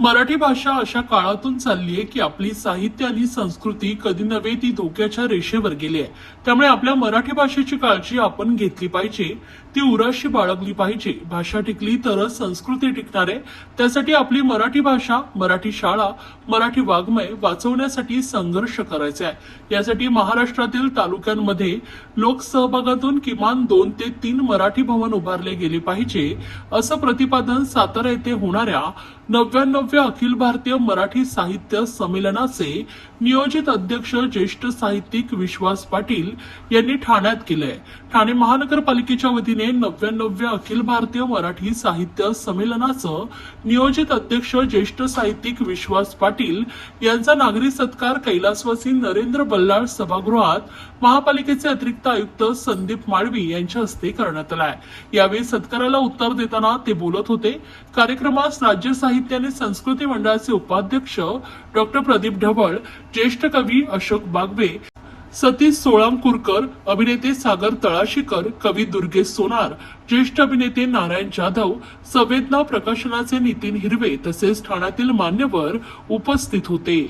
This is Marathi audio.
मराठी भाषा अशा काळातून चालली आहे की आपली साहित्य आणि संस्कृती कधी नव्हे ती धोक्याच्या रेषेवर गेली आहे. त्यामुळे आपल्या मराठी भाषेची काळजी आपण घेतली पाहिजे ती उराशी बाळगली पाहिजे. भाषा टिकली तरच संस्कृती टिकणार आहे. त्यासाठी आपली मराठी भाषा मराठी शाळा मराठी वाङ्मय वाचवण्यासाठी संघर्ष करायचा आहे. यासाठी महाराष्ट्रातील तालुक्यांमध्ये लोकसहभागातून किमान दोन ते तीन मराठी भवन उभारले गेले पाहिजे असं प्रतिपादन सातारा येथे होणाऱ्या नव्याण्णव्या अखिल भारतीय मराठी साहित्य संमेलनाचे नियोजित अध्यक्ष ज्येष्ठ साहित्यिक विश्वास पाटील यांनी ठाण्यात केलंय. ठाणे महानगरपालिकेच्या वतीने नव्याण्णव्या अखिल भारतीय मराठी साहित्य संमेलनाचं नियोजित अध्यक्ष ज्येष्ठ साहित्यिक विश्वास पाटील यांचा नागरी सत्कार कैलासवासी नरेंद्र बल्लाळ सभागृहात महापालिकेचे अतिरिक्त आयुक्त संदीप माळवी यांच्या हस्ते करण्यात आलाय. यावेळी सत्काराला उत्तर देताना ते बोलत होते. कार्यक्रमास राज्य साहित्य आणि संस्कृती मंडळाचे उपाध्यक्ष डॉक्टर प्रदीप ढवळ ज्येष्ठ कवी अशोक बागवे सतीश सोळांकुरकर अभिनेते सागर तळाशीकर कवी दुर्गेश सोनार ज्येष्ठ अभिनेते नारायण जाधव संवेदना प्रकाशनाचे नितीन हिरवे तसेच ठाण्यातील मान्यवर उपस्थित होते.